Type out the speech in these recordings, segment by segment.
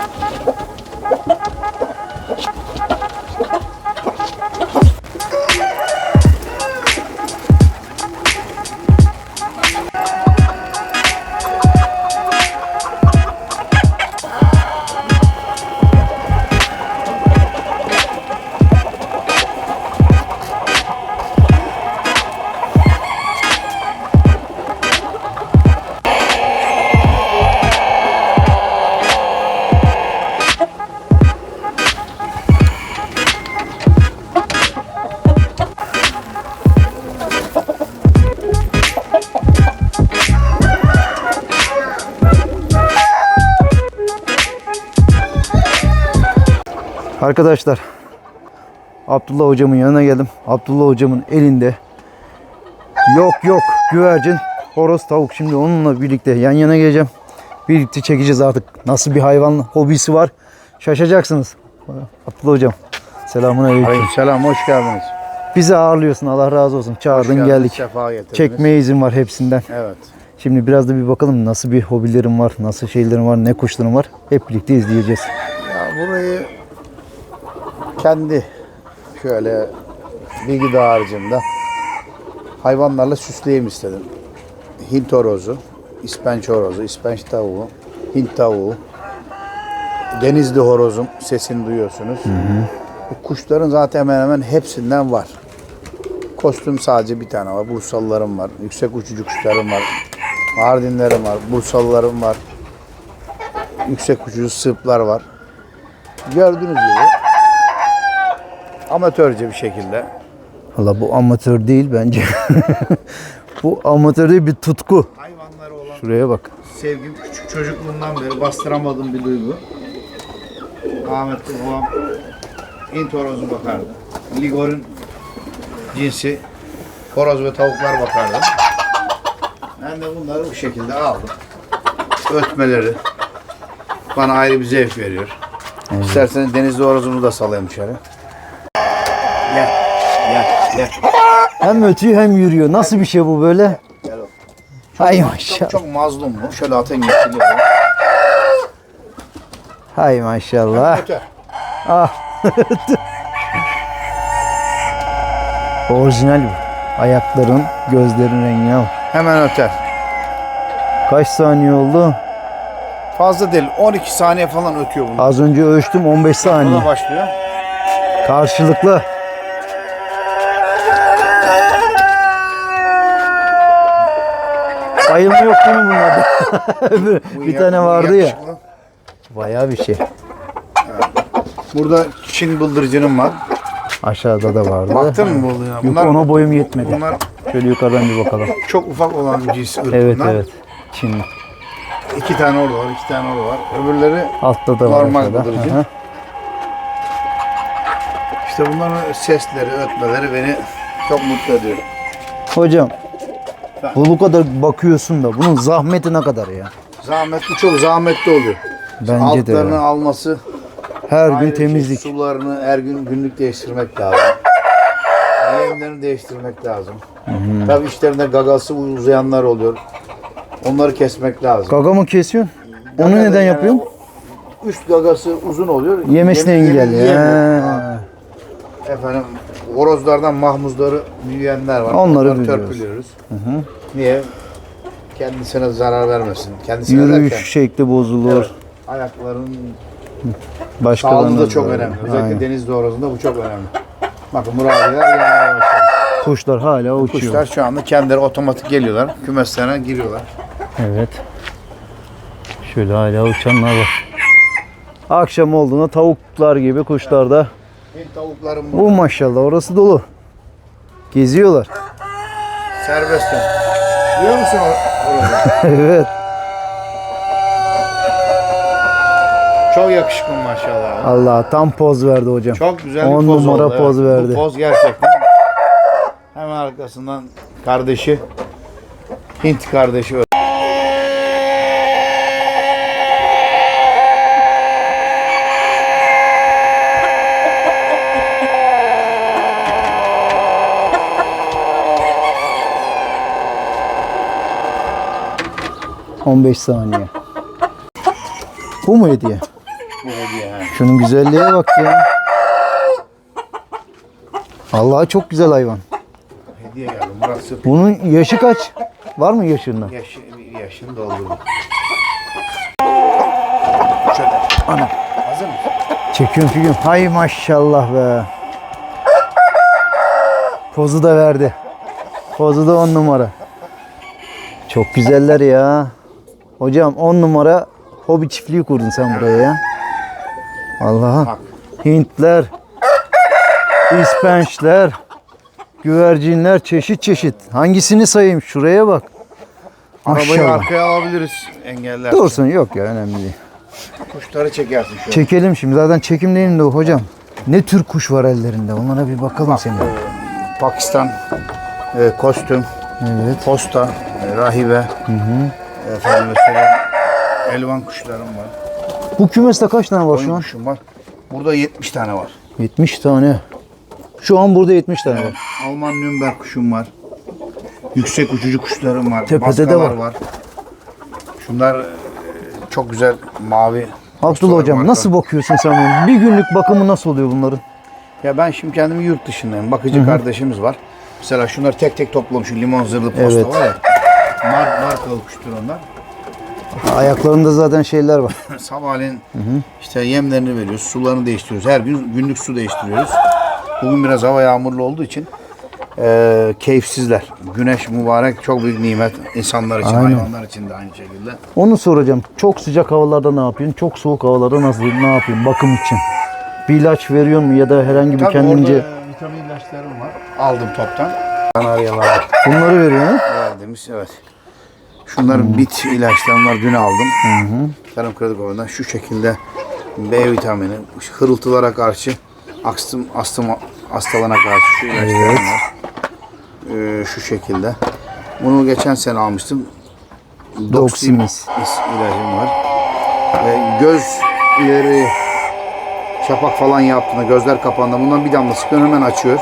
Ha ha ha! Arkadaşlar Abdullah hocamın yanına geldim. Abdullah hocamın elinde yok yok güvercin, horoz, tavuk. Şimdi onunla birlikte yan yana geleceğim. Birlikte çekeceğiz artık. Nasıl bir hayvan hobisi var. Şaşacaksınız. Abdullah hocam. Selamun aleyküm. Selam, hoş geldiniz. Bizi ağırlıyorsun. Allah razı olsun. Çağırdın geldiniz, geldik. Çekmeye izin var hepsinden. Evet. Şimdi biraz da bir bakalım nasıl bir hobilerim var, nasıl şeylerim var, ne kuşlarım var. Hep birlikte izleyeceğiz. Ya burayı kendi şöyle bilgi dağarcığımda hayvanlarla süsleyeyim istedim. Hint horozu, ispenç horozu, ispenç tavuğu, Hint tavuğu, denizli horozum sesini duyuyorsunuz. Bu kuşların zaten hemen hemen hepsinden var. Kostüm sadece bir tane var. Bursalılarım var. Yüksek uçucu kuşlarım var. Mardinlerim var. Bursalılarım var. Yüksek uçucu sırplar var. Gördüğünüz gibi amatörce bir şekilde Valla bu amatör değil bence. bu amatör değil bir tutku. hayvanlara olan Şuraya bak. sevgim küçük çocukluğumdan beri bastıramadığım bir duygu. Ahmetli babam Hint horozu bakardı. Ligor'un cinsi horoz ve tavuklar bakardı. Ben de bunları bu şekilde aldım. Ötmeleri bana ayrı bir zevk veriyor. İsterseniz denizli horozumu da salayım dışarı. Gel, gel, gel. Hem ötüyor hem yürüyor. Nasıl bir şey bu böyle? Gel oğlum. Hay Çok, maşallah. çok mazlum bu. Şöyle atayım getiriyor. Hay maşallah. Öter. Ah. Orijinal bu. Ayakların, gözlerin rengine bak. Hemen öter. Kaç saniye oldu? Fazla değil. 12 saniye falan ötüyor bunu. Az önce ölçtüm 15 saniye. Buna başlıyor. Karşılıklı. Bayılma yok değil mi bunlarda? Bu bir ya- tane bu vardı ya. yakışıklı. Bayağı bir şey. Burada Çin bıldırcınım var. Aşağıda da vardı. Baktın mı bıldırcına? Yok ona boyum yetmedi. bunlar Şöyle yukarıdan bir bakalım. çok ufak olan cins ırk Evet bunlar. evet. Çinli. İki tane orada var, iki tane orada var. Öbürleri Altta da var. Normal aşağıda. bıldırcın. Hı hı. işte bunların sesleri, ötmeleri beni çok mutlu ediyor. Hocam bu kadar bakıyorsun da bunun zahmeti ne kadar ya? Zahmetli çok zahmetli oluyor. Bence de Altlarını ya. alması, Her gün temizlik. Sularını her gün günlük değiştirmek lazım. Yemlerini değiştirmek lazım. Tabii işlerinde gagası uzayanlar oluyor. Onları kesmek lazım. Gaga mı kesiyorsun? Onu neden yani yapıyorsun? Üst gagası uzun oluyor. Yemesini yemi- engelliyor. yemiyor. Ha. Efendim horozlardan mahmuzları büyüyenler var. Onları büyüyoruz. törpülüyoruz. Niye? Kendisine zarar vermesin. Kendisine Yürüyüş derken, şekli bozulur. evet, ayakların Başkalarına sağlığı da çok zarar. önemli. Özellikle Aynen. denizli horozunda bu çok önemli. Bakın muradiler ya Kuşlar hala uçuyor. Kuşlar şu anda kendileri otomatik geliyorlar. Kümeslerine giriyorlar. Evet. Şöyle hala uçanlar var. Akşam olduğunda tavuklar gibi kuşlar da. Hint tavuklarım Bu maşallah orası dolu. Geziyorlar. serbest. Duyuyor musun evet. Çok yakışıklı maşallah. Allah tam poz verdi hocam. Çok güzel On bir poz numara oldu. poz evet. verdi. Bu poz gerçekten. Hemen arkasından kardeşi Hint kardeşi öldü. 15 saniye. Bu mu hediye? bu hediye. Şunun güzelliğe bak ya. Allah çok güzel hayvan. Hediye geldi. Burası Bunun yaşı kaç? Var mı yaşında? yaş, yaşını doldurdu. Şöyle. Ana. Hazır mısın? Çekiyorum çekiyorum. Hay maşallah be. Pozu da verdi. Pozu da on numara. Çok güzeller ya. Hocam on numara hobi çiftliği kurdun sen buraya ya. Allah'a. Bak. Hintler, ispençler, güvercinler çeşit çeşit. Hangisini sayayım? Şuraya bak. Arabayı Maşallah. arkaya alabiliriz. Engeller. Dursun yok ya önemli değil. Kuşları çekersin şöyle. Çekelim şimdi. Zaten çekimdeyim de hocam. Ne tür kuş var ellerinde? Onlara bir bakalım senin. Pakistan e, kostüm, Evet. posta, e, rahibe. Efendim mesela elvan kuşlarım var. Bu kümeste kaç tane var şu an? kuşum var. Burada 70 tane var. 70 tane. Şu an burada 70 tane var. Alman Nürnberg kuşum var. Yüksek uçucu kuşlarım var. Tepede de Baskalar var. Şunlar e, çok güzel mavi. Abdullah hocam var. nasıl bakıyorsun sen bunun? Bir günlük bakımı nasıl oluyor bunların? Ya ben şimdi kendimi yurt dışındayım. Bakıcı kardeşimiz var. Mesela şunları tek tek toplamışım. Limon zırhlı posta Evet. var ya. Mar markalı kuştur onlar. Ayaklarında zaten şeyler var. Sabahleyin işte yemlerini veriyoruz, sularını değiştiriyoruz. Her gün günlük su değiştiriyoruz. Bugün biraz hava yağmurlu olduğu için eee, keyifsizler. Güneş mübarek çok büyük nimet insanlar için, Aynen. hayvanlar için de aynı şekilde. Onu soracağım. Çok sıcak havalarda ne yapıyorsun? Çok soğuk havalarda nasıl ne yapıyorsun bakım için? Bir ilaç veriyor mu ya da herhangi bir Tabii kendince orada e, vitamin ilaçlarım var. Aldım toptan. Kanaryalar bunları veriyor ha? verdiğimiz evet. Şunların bit ilaçlarım var dün aldım. Tarım Kredi Konu'dan şu şekilde B vitamini, hırıltılara karşı, astım, astım hastalığına karşı şu ilaçlarım var. Ee, şu şekilde. Bunu geçen sene almıştım. Doximis. is- ilacım var. Ee, göz ileri şapak falan yaptığında gözler kapandığında bundan bir damla sıkıyorum hemen açıyor.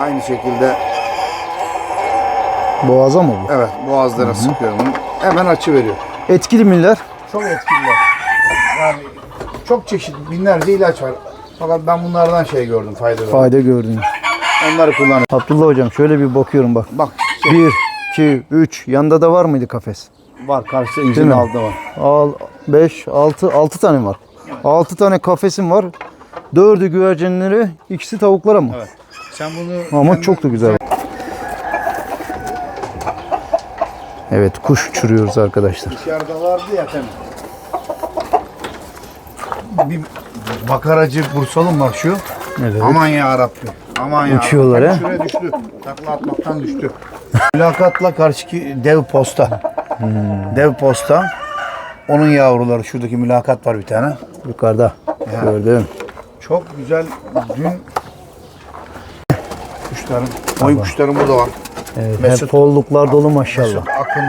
Aynı şekilde Boğaza mı bu? evet boğazlara sıkıyorum. bunu. Hemen açı veriyor. Etkili miller. Çok etkili. Yani çok çeşit binlerce ilaç var. Fakat ben bunlardan şey gördüm faydalı. Fayda gördün. Onları kullanıyorum. Abdullah hocam şöyle bir bakıyorum bak. Bak şey 1, 2, 3. Yanında da var mıydı kafes? var karşıda incinin altında var. Al 5, 6, 6 tane var. 6 tane kafesim var. Dördü güvercinleri, ikisi tavuklara mı? Evet. Sen bunu Ama kendin- çok da güzel. Evet kuş uçuruyoruz arkadaşlar. Dışarıda vardı ya tabii. Bir bakaracı Bursalı var şu. Evet. Aman ya Rabbi. Aman ya. Uçuyorlar ha? Şuraya düştü. Takla atmaktan düştü. Mülakatla karşıki dev posta. Hmm. Dev posta. Onun yavruları şuradaki mülakat var bir tane. Yukarıda. Gördüm. Çok güzel dün kuşlarım, oyun kuşlarım burada var. Evet, Mesut- hep polluklar dolu maşallah. Mesut Akın,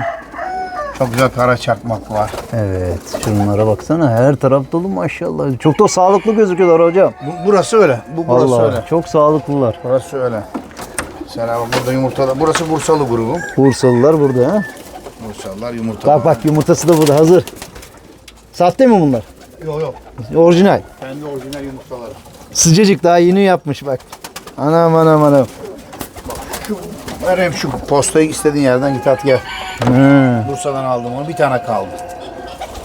çok güzel kara çakmak var. Evet. Şunlara baksana her taraf dolu maşallah. Çok da sağlıklı gözüküyorlar hocam. Bu, burası öyle, bu burası Allah öyle. çok sağlıklılar. Burası öyle. Selam burada yumurtalar. Burası Bursalı grubum. Bursalılar burada ha. Bursalılar yumurtalar. Bak bak yumurtası da burada hazır. Sahte mi bunlar? Yok yok. Orijinal. Kendi orijinal yumurtaları. Sıcacık daha yeni yapmış bak. Anam anam anam. Vereyim şu postayı istediğin yerden git at gel. Hı. Bursa'dan aldım onu. Bir tane kaldı.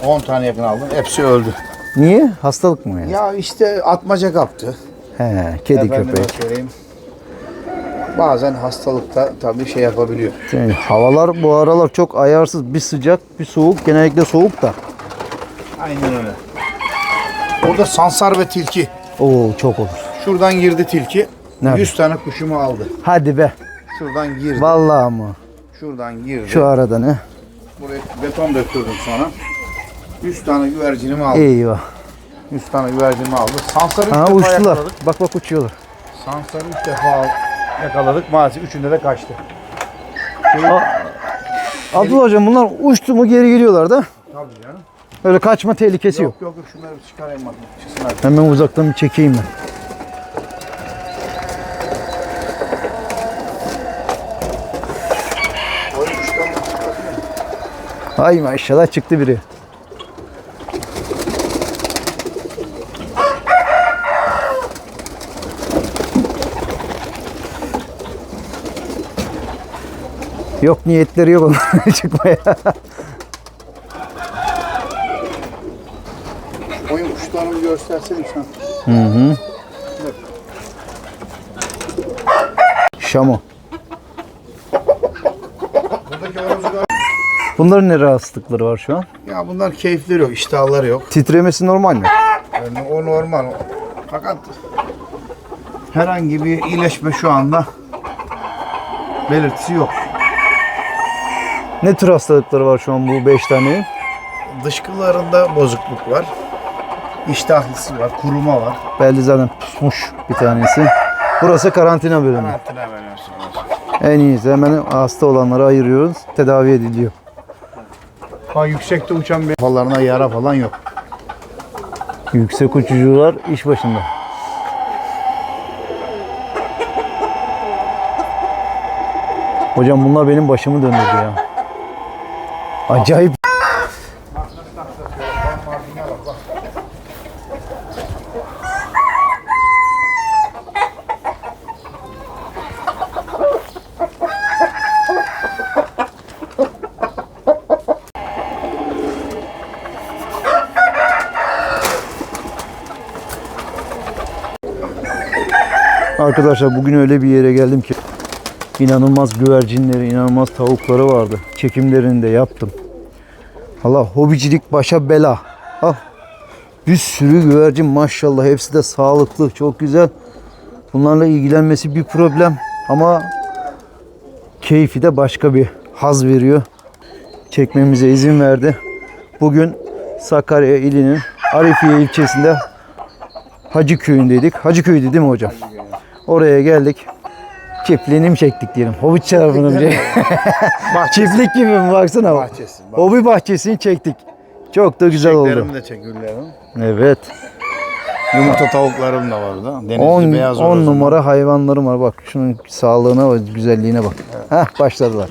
10 tane yakın aldım. Hepsi öldü. Niye? Hastalık mı yani? Ya işte atmaca kaptı. He, kedi Efendime köpek. söyleyeyim. Bazen hastalıkta tabii şey yapabiliyor. Yani havalar bu aralar çok ayarsız. Bir sıcak, bir soğuk. Genellikle soğuk da. Aynen öyle. Burada sansar ve tilki. Oo çok olur. Şuradan girdi tilki. Nerede? 100 tane kuşumu aldı. Hadi be. Şuradan girdi. Vallahi mı? Şuradan girdi. Şu arada ne? Buraya beton döktürdüm sonra. 100 tane güvercinimi aldı. Eyvah. 100 tane güvercinimi aldı. Sansarı 3 Ha defa uçtular. yakaladık. Bak bak uçuyorlar. Sansarı 3 defa al- yakaladık. Maalesef üçünde de kaçtı. Abdullah hocam bunlar uçtu mu geri geliyorlar da. Tabii canım. Öyle kaçma tehlikesi yok. Yok yok yok şunları çıkarayım bakayım. Çıksınlar. Hemen uzaktan bir çekeyim ben. Hay maşallah çıktı biri. Yok niyetleri yok onların çıkmaya. Oyun kuşlarını göstersene sen. Hı hı. Şamo. Bunların ne rahatsızlıkları var şu an? Ya bunlar keyifleri yok, iştahları yok. Titremesi normal mi? Yani o normal. Fakat herhangi bir iyileşme şu anda belirtisi yok. Ne tür hastalıkları var şu an bu 5 tanenin? Dışkılarında bozukluk var. İştahlısı var, kuruma var. Belli zaten pusmuş bir tanesi. Burası karantina bölümü. Karantina veriyorsun. En iyisi hemen hasta olanları ayırıyoruz. Tedavi ediliyor. Ha yüksekte uçan bir kafalarına yara falan yok. Yüksek uçucular iş başında. Hocam bunlar benim başımı döndürdü ya. Acayip. Arkadaşlar bugün öyle bir yere geldim ki inanılmaz güvercinleri, inanılmaz tavukları vardı. Çekimlerini de yaptım. Allah hobicilik başa bela. Al. Bir sürü güvercin maşallah hepsi de sağlıklı, çok güzel. Bunlarla ilgilenmesi bir problem ama keyfi de başka bir haz veriyor. Çekmemize izin verdi. Bugün Sakarya ilinin Arifiye ilçesinde Hacı köyündeydik. Hacı köyüydü değil mi hocam? Oraya geldik. Çiftliğini mi çektik diyelim. Hobi tarafını mı çektik? Çiftlik gibi mi baksana. Bahçesi. Bak. Hobi bahçesini çektik. Çok da güzel oldu. De çekirlerim. Evet. Yumurta tavuklarım da vardı. Denizli 10 beyaz 10 horozum. numara hayvanlarım var. Bak şunun sağlığına ve güzelliğine bak. Heh başladılar.